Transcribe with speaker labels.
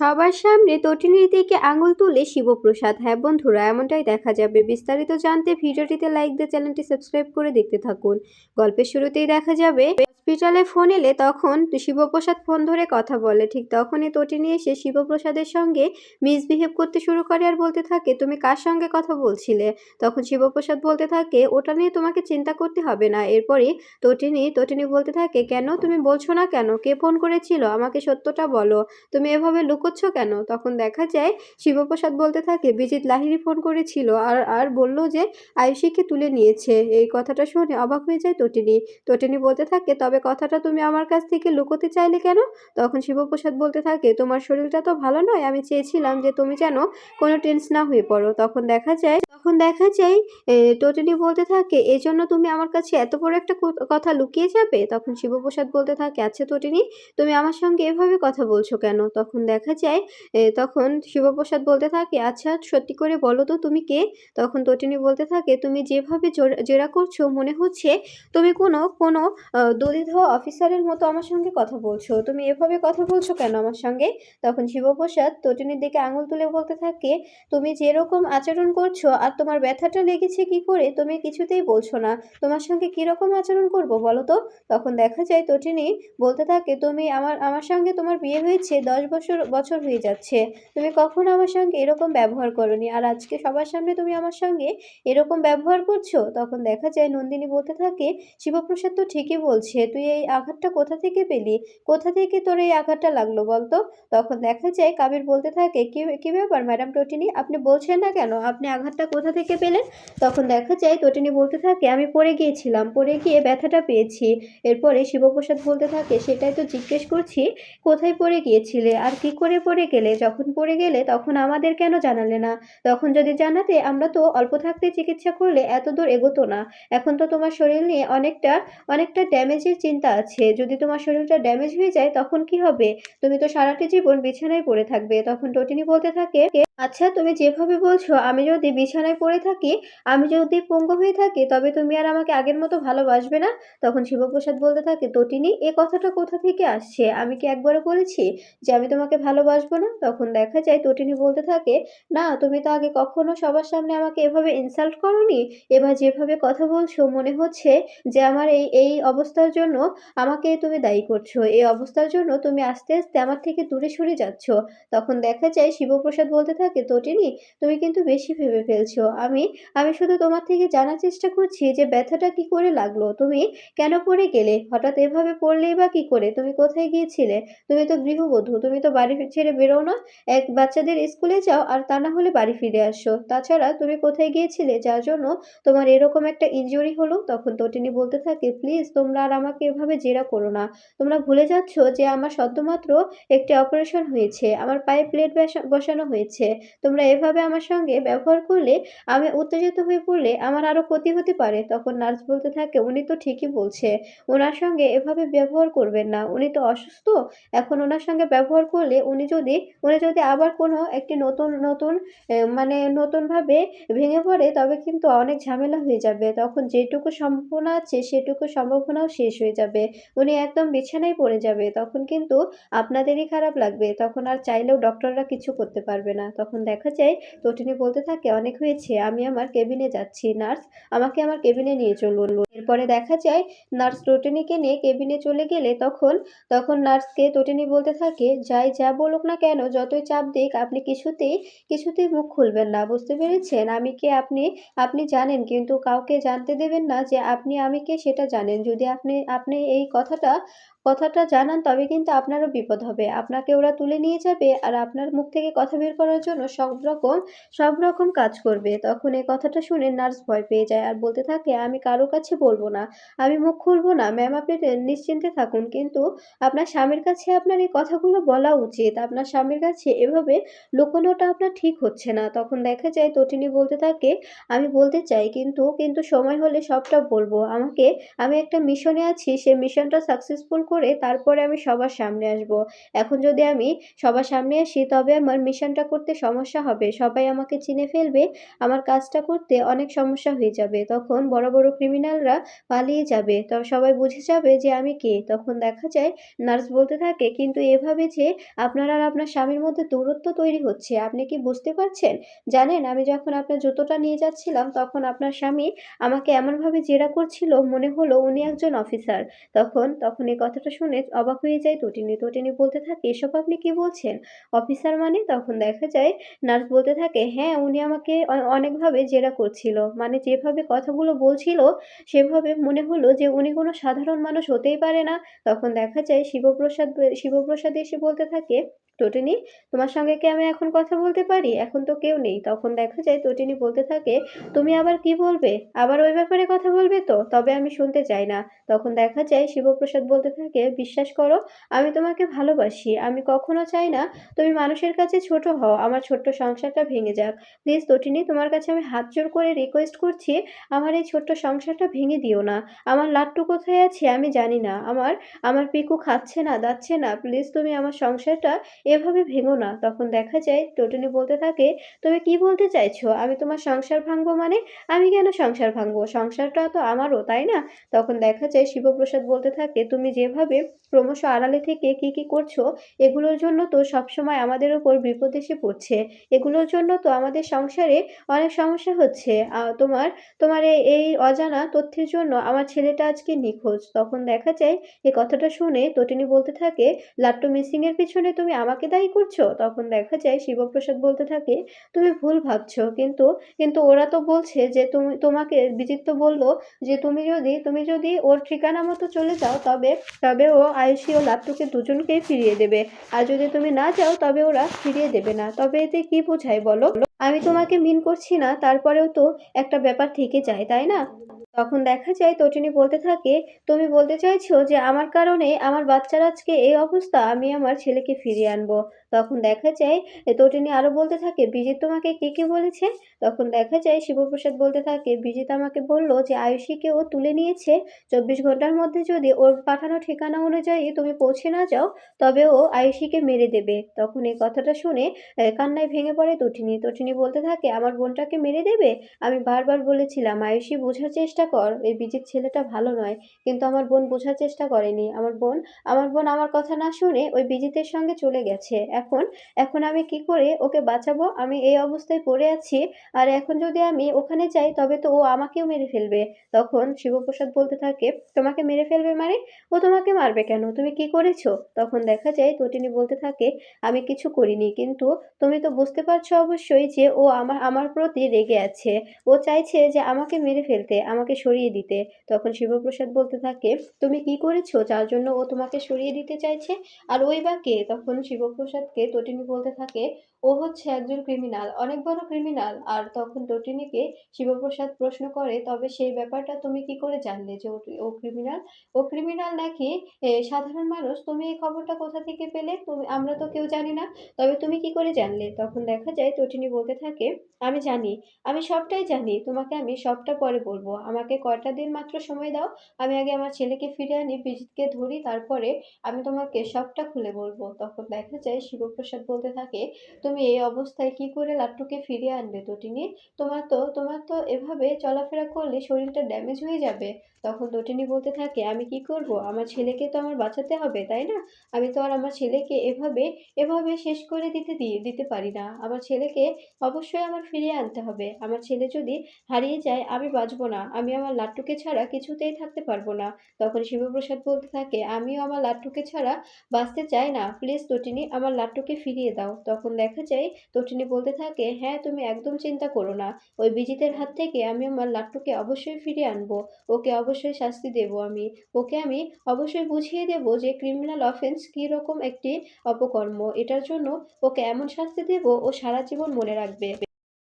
Speaker 1: সবার সামনে তটিনীর দিকে আঙুল তুলে শিবপ্রসাদ। হ্যাঁ বন্ধুরা, এমনটাই দেখা যাবে। বিস্তারিত জানতে ভিডিওটিতে লাইক দিয়ে চ্যানেলটি সাবস্ক্রাইব করে দেখতে থাকুন। গল্পের শুরুতেই দেখা যাবে, হসপিটালে ফোন এলে তখন শিবপ্রসাদ ফোন ধরে কথা বলে। ঠিক তখনই তটিনী এসে শিবপ্রসাদের সঙ্গে মিসবিহেভ করতে শুরু করে আর বলতে থাকে, তুমি কার সঙ্গে কথা বলছিলে? তখন শিবপ্রসাদ বলতে থাকে, ওটা নিয়ে তোমাকে চিন্তা করতে হবে না। এরপরই তটিনী তটিনী বলতে থাকে, কেন? তুমি বলছো না কেন? কে ফোন করেছিল? আমাকে সত্যটা বলো। তুমি এভাবে লুকোচ্ছ কেন? তখন দেখা যায় শিবপ্রসাদ বলতে থাকে বিজিত লাহিড়ী ফোন করেছিল আর আর বলল যে আয়ুষীকে তুলে নিয়েছে। এই কথাটা শুনে অবাক হয়ে যায় তটিনী। তটিনী বলতে থাকে তবে কথাটা তুমি আমার কাছ থেকে লুকোতে চাইলে কেন? তখন শিবপ্রসাদ বলতে থাকে তোমার শরীরটা তো ভালো নয় আমি চেয়েছিলাম যে তুমি যেন কোনো টেন্স না হয়ে পড়ো। তখন দেখা যায় তখন দেখা যায় এ, তটিনী বলতে থাকে এই জন্য তুমি আমার কাছে এত বড় একটা কথা লুকিয়ে যাবে? তখন শিবপ্রসাদ বলতে থাকে আচ্ছা তটিনী তুমি আমার সঙ্গে এভাবে কথা বলছো কেন? তখন দেখা যায় তখন শিবপ্রসাদ বলতে থাকে আচ্ছা সত্যি করে বলো তো তুমি কে? তখন তটিনী বলতে থাকে, তুমি যেভাবে জোর- করছ, মনে হচ্ছে তুমি কোনো কোনো দলিত অফিসারের মতো আমার সঙ্গে কথা বলছো। তুমি এভাবে কথা বলছো কেন আমার সঙ্গে? তখন শিবপ্রসাদ তটিনীর দিকে আঙুল তুলে বলতে থাকে, তুমি যেরকম আচরণ করছ আর তোমার ব্যথাটা লেগেছে কি করে, তুমি কিছুতেই বলছো না। তোমার সঙ্গে কীরকম আচরণ করব বলো তো? তখন দেখা যায় তটিনী বলতে থাকে, তুমি আমার আমার সঙ্গে তোমার বিয়ে হয়েছে দশ বছর বছর হয়ে যাচ্ছে। তুমি কখনো আমার সঙ্গে এরকম ব্যবহার করনি। আর আজকে সবার সামনে তুমি আমার সঙ্গে এরকম ব্যবহার করছ, তখন দেখা যায় নন্দিনী বলতে থাকে, শিবপ্রসাদ তো ঠিকই বলছে, তুই এই আঘাতটা কোথা থেকে পেলি? কোথা থেকে তোর এই আঘাতটা লাগল বলতো? তখন দেখা যায় কাবির বলতে থাকে, কি কি ব্যাপার ম্যাডাম টটিনি? আপনি বলছেন না কেন? আপনি আঘাতটা কোথা থেকে পেলেন? তখন দেখা যায় টটিনি বলতে থাকে, আমি পড়ে গিয়েছিলাম, পড়ে গিয়ে ব্যথাটা পেয়েছি। এরপরে শিবপ্রসাদ বলতে থাকে, সেটাই তো জিজ্ঞেস করছি, কোথায় পড়ে গিয়েছিলে? আর কি করে পড়ে গেলে, যখন পড়ে গেলে তখন আমাদের কেন জানালে না? তখন যদি জানাতে আমরা তো অল্প থাকতে চিকিৎসা করলে এত দূর এগোতো না। এখন তো তোমার শরীর নিয়ে অনেকটা অনেকটা ড্যামেজের চিন্তা আছে। যদি তোমার শরীরটা ড্যামেজ হয়ে যায় তখন কি হবে? তুমি তো সারাটি জীবন বিছানায় পড়ে থাকবে। তখন টটিনি বলতে থাকে আচ্ছা তুমি যেভাবে বলছো, আমি যদি বিছানায় পড়ে থাকি, আমি যদি পঙ্গু হয়ে থাকি, তবে তুমি আর আমাকে আগের মতো ভালোবাসবে না? তখন শিবপ্রসাদ বলতে থাকে, তটিনী, এ কথাটা কোথা থেকে আসছে? আমি কি একবারও বলেছি যে আমি তোমাকে ভালোবাসবো না? তখন দেখা যায়, তটিনী বলতে থাকে, না, তুমি তো আগে কখনো সবার সামনে আমাকে এভাবে ইনসাল্ট করনি? এবার যেভাবে কথা বলছো, মনে হচ্ছে যে আমার এই এই অবস্থার জন্য আমাকে তুমি দায়ী করছ। এই অবস্থার জন্য তুমি আস্তে আস্তে আমার থেকে দূরে সরে যাচ্ছ। তখন দেখা যায়, শিবপ্রসাদ বলতে থাকে তটিনী তুমি কিন্তু বেশি ভেবে ফেলছো। আমি আমি শুধু তোমার থেকে জানার চেষ্টা করছি যে ব্যথাটা কি করে লাগল, তুমি কেন পড়ে গেলে? হঠাৎ এভাবে পড়লেই বা কি করে? তুমি কোথায় গিয়েছিলে? তুমি তো গৃহবধূ, তুমি তো বাড়ি ছেড়ে বেরো না। এক বাচ্চাদের স্কুলে যাও আর তা না হলে বাড়ি ফিরে আসো। তাছাড়া তুমি কোথায় গিয়েছিলে? যার জন্য তোমার এরকম একটা ইনজুরি হলো? তখন তটিনী বলতে থাকে, প্লিজ তোমরা আর আমাকে এভাবে জেরা করো না। তোমরা ভুলে যাচ্ছ যে আমার সদ্যমাত্র একটি অপারেশন হয়েছে। আমার পায়ে প্লেট বসানো হয়েছে। তোমরা এভাবে আমার সঙ্গে ব্যবহার করলে আমি উত্তেজিত হয়ে পড়লে আমার আরও ক্ষতি হতে পারে। তখন নার্স বলতে থাকে, উনি তো ঠিকই বলছে, ওনার সঙ্গে এভাবে ব্যবহার করবেন না। উনি তো অসুস্থ। এখন ওনার সঙ্গে ব্যবহার করলে উনি যদি উনি যদি আবার কোনো একটি নতুন নতুন মানে নতুনভাবে ভেঙে পড়ে, তবে কিন্তু অনেক ঝামেলা হয়ে যাবে। তখন যেটুকু সম্ভাবনা আছে, সেটুকু সম্ভাবনাও শেষ হয়ে যাবে। উনি একদম বিছানায় পড়ে যাবে। তখন কিন্তু আপনাদেরই খারাপ লাগবে। তখন আর চাইলেও ডক্টররা কিছু করতে পারবে না। তখন দেখা যায় তটিনী বলতে থাকে, অনেক হয়েছে, আমি আমার কেবিনে যাচ্ছি, নার্স আমাকে আমার কেবিনে নিয়ে চলুন। এরপরে দেখা যায়, নার্স টটিনীকে নিয়ে কেবিনে চলে গেলে তখন তখন নার্সকে তটিনী বলতে থাকে, যাই, যা বলুক না কেন, যতই চাপ দিক, আপনি কিছুতেই কিছুতেই মুখ খুলবেন না, বুঝতে পেরেছেন? আমি কে আপনি? আপনি জানেন, কিন্তু কাউকে জানতে দেবেন না যে আপনি, আমি কে সেটা জানেন। যদি আপনি আপনি এই কথাটা কথাটা জানান, তবে কিন্তু আপনারও বিপদ হবে। আপনাকে ওরা তুলে নিয়ে যাবে আর আপনার মুখ থেকে কথা বের করার জন্য সব রকম সব রকম কাজ করবে। তখন এই কথাটা শুনে নার্স ভয় পেয়ে যায় আর বলতে থাকে, আমি কারও কাছে বলব না। আমি মুখ খুলবো না। ম্যাম, আপনি নিশ্চিন্তে থাকুন। কিন্তু আপনার স্বামীর কাছে আপনার এই কথাগুলো বলা উচিত। আপনার স্বামীর কাছে এভাবে লুকোনোটা আপনার ঠিক হচ্ছে না। তখন দেখা যায় তটিনী বলতে থাকে, আমি বলতে চাই, কিন্তু কিন্তু সময় হলে সবটা বলব। আমাকে, আমি একটা মিশনে আছি। সেই মিশনটা সাকসেসফুল করে তারপরে আমি সবার সামনে আসব। এখন যদি আমি সবার সামনে আসি, তবে আমার মিশনটা করতে সমস্যা হবে। সবাই আমাকে চিনে ফেলবে, আমার কাজটা করতে অনেক সমস্যা হয়ে যাবে। তখন বড় বড় ক্রিমিনালরা পালিয়ে যাবে। তবে সবাই বুঝে যাবে যে আমি কে। তখন দেখা যায় নার্স বলতে থাকে, কিন্তু এভাবে যে আপনার আর আপনার স্বামীর মধ্যে দূরত্ব তৈরি হচ্ছে, আপনি কি বুঝতে পারছেন? জানেন, আমি যখন আপনার জুতোটা নিয়ে যাচ্ছিলাম, তখন আপনার স্বামী আমাকে এমনভাবে জেরা করছিল, মনে হলো উনি একজন অফিসার তখন তখন এই কথাটা শুনে অবাক হয়ে যায় তটিনী তটিনি বলতে থাকে, এসব আপনি কি বলছেন? অফিসার মানে? তখন দেখা যায় নার্স বলতে থাকে হ্যাঁ উনি আমাকে অনেকভাবে জেরা করছিল। মানে যেভাবে কথাগুলো বলছিল, সেভাবে মনে হলো যে উনি কোনো সাধারণ মানুষ হতেই পারে না। তখন দেখা যায় শিবপ্রসাদ শিবপ্রসাদ এসে বলতে থাকে টোটিনি তোমার সঙ্গে কি আমি এখন কথা বলতে পারি? এখন তো কেউ নেই। তখন দেখা যায় তটিনি বলতে থাকে, তুমি আবার কি বলবে? আবার ওই ব্যাপারে কথা বলবে তো? তবে আমি শুনতে চাই না। তখন দেখা যায় শিবপ্রসাদ বলতে থাকে, বিশ্বাস করো, আমি তোমাকে ভালোবাসি। আমি কখনো চাই না তুমি মানুষের কাছে ছোট হও। আমার ছোট্ট সংসারটা ভেঙে যাক। প্লিজ তটিনি তোমার কাছে আমি হাত জোর করে রিকোয়েস্ট করছি। আমার এই ছোট্ট সংসারটা ভেঙে দিও না। আমার লাট্টু কোথায় আছে আমি জানি না। আমার আমার পিকু খাচ্ছে না, দাচ্ছে না। প্লিজ তুমি আমার সংসারটা এভাবে ভেঙো না। তখন দেখা যায় টোটনি বলতে থাকে, তুমি কি বলতে চাইছো? আমি তোমার সংসার ভাঙবো মানে? আমি কেন সংসার ভাঙবো? সংসারটা তো আমারও, তাই না? তখন দেখা যায়, শিবপ্রসাদ বলতে থাকে, তুমি যেভাবে ক্রমশ আড়ালে থেকে কি কি করছ, এগুলোর জন্য তো সবসময় আমাদের ওপর বিপদ এসে পড়ছে। এগুলোর জন্য তো আমাদের সংসারে অনেক সমস্যা হচ্ছে। তোমার তোমার এই- অজানা তথ্যের জন্য আমার ছেলেটা আজকে নিখোঁজ। তখন দেখা যায় এই কথাটা শুনে তটিনী বলতে থাকে, লাট্টু মিসিং এর পিছনে তুমি আমাকে দায়ী করছ? তখন দেখা যায় শিবপ্রসাদ বলতে থাকে, তুমি ভুল ভাবছ, কিন্তু কিন্তু ওরা তো বলছে যে তুমি, তোমাকে বিচিত্র বলল যে তুমি যদি তুমি যদি ওর ঠিকানা মতো চলে যাও, তবে তবে ও আয়ুষী ও লাট্টুকে দুজনকেই ফিরিয়ে দেবে। আর যদি তুমি না যাও, তবে ওরা ফিরিয়ে দেবে না। তবে এতে কি বোঝায় বলো? আমি তোমাকে মিন করছি না, তারপরেও তো একটা ব্যাপার থেকে যায়, তাই না? তখন দেখা যায় তটিনী বলতে থাকে, তুমি বলতে চাইছো যে আমার কারণে আমার বাচ্চার আজকে এই অবস্থা, আমি আমার ছেলেকে ফিরিয়ে আনব? তখন দেখা যায় তটিনী আরও বলতে থাকে, বিজিত তোমাকে কে কে বলেছে? তখন দেখা যায় শিবপ্রসাদ বলতে থাকে, বিজিত আমাকে বলল যে আয়ুষীকে ও তুলে নিয়েছে। চব্বিশ ঘণ্টার মধ্যে যদি ওর পাঠানো ঠিকানা অনুযায়ী তুমি পৌঁছে না যাও, তবে ও আয়ুষীকে মেরে দেবে। তখন এই কথাটা শুনে কান্নায় ভেঙে পড়ে তটিনী। তটিনী বলতে থাকে, আমার বোনটাকে মেরে দেবে? আমি বারবার বলেছিলাম, আয়ুষী, বোঝার চেষ্টা কর, এই বিজিত ছেলেটা ভালো নয়, কিন্তু আমার বোন বোঝার চেষ্টা করেনি। আমার বোন আমার বোন আমার কথা না শুনে ওই বিজিতের সঙ্গে চলে গেছে। এখন এখন আমি কি করে ওকে বাঁচাবো? আমি এই অবস্থায় পড়ে আছি, আর এখন যদি আমি ওখানে যাই, তবে তো ও আমাকেও মেরে ফেলবে। তখন শিবপ্রসাদ বলতে থাকে, তোমাকে মেরে ফেলবে মানে? ও তোমাকে মারবে কেন? তুমি কি করেছ? তখন দেখা যায়, তটিনী বলতে থাকে, আমি কিছু করিনি, কিন্তু তুমি তো বুঝতে পারছ অবশ্যই যে ও আমার আমার প্রতি রেগে আছে। ও চাইছে যে আমাকে মেরে ফেলতে, আমাকে সরিয়ে দিতে। তখন শিবপ্রসাদ বলতে থাকে, তুমি কি করেছ যার জন্য ও তোমাকে সরিয়ে দিতে চাইছে? আর ওই বা কে তখন শিবপ্রসাদকে তটিনী বলতে থাকে, ও হচ্ছে একজন ক্রিমিনাল অনেক বড় ক্রিমিনাল আর তখন তটিনীকে শিবপ্রসাদ প্রশ্ন করে, তবে সেই ব্যাপারটা তুমি কি করে জানলে যে ও- ক্রিমিনাল ও ক্রিমিনাল নাকি? সাধারণ মানুষ, তুমি এই খবরটা কোথা থেকে পেলে? তুমি, আমরা তো কেউ জানি না। তবে তুমি কি করে জানলে? তখন দেখা যায় তটিনী বলতে থাকে, আমি জানি, আমি সবটাই জানি, তোমাকে আমি সবটা পরে বলব। আমাকে কয়টা দিন মাত্র সময় দাও, আমি আগে আমার ছেলেকে ফিরে আনি বিজিতকে ধরি, তারপরে আমি তোমাকে সবটা খুলে বলব। তখন দেখা যায় শিবপ্রসাদ বলতে থাকে, তুমি এই অবস্থায় কি করে লাট্টুকে ফিরিয়ে আনবে তটিনী তোমার তো তোমার তো এভাবে চলাফেরা করলে শরীরটা ড্যামেজ হয়ে যাবে। তখন তটিনী বলতে থাকে, আমি কি করব? আমার ছেলেকে তো আমার বাঁচাতে হবে, তাই না? আমি তো আর আমার ছেলেকে এভাবে এভাবে শেষ করে দিতে দিয়ে দিতে পারি না। আমার ছেলেকে অবশ্যই আমার ফিরিয়ে আনতে হবে। আমার ছেলে যদি হারিয়ে যায়, আমি বাঁচবো না। আমি আমার লাট্টুকে ছাড়া কিছুতেই থাকতে পারব না। তখন শিবপ্রসাদ বলতে থাকে, আমিও আমার লাট্টুকে ছাড়া বাঁচতে চাই না। প্লিজ তটিনী, আমার লাট্টুকে ফিরিয়ে দাও। তখন দেখা যায়, তটিনী বলতে থাকে হ্যাঁ তুমি একদম চিন্তা করো না। ওই বিজিতের হাত থেকে আমি আমার লাট্টুকে অবশ্যই ফিরিয়ে আনব। ওকে অবশ্যই শাস্তি দেব আমি। ওকে আমি অবশ্যই বুঝিয়ে দেব যে ক্রিমিনাল অফেন্স কী রকম একটি অপকর্ম। এটার জন্য ওকে এমন শাস্তি দেব ও সারা জীবন মনে রাখবে।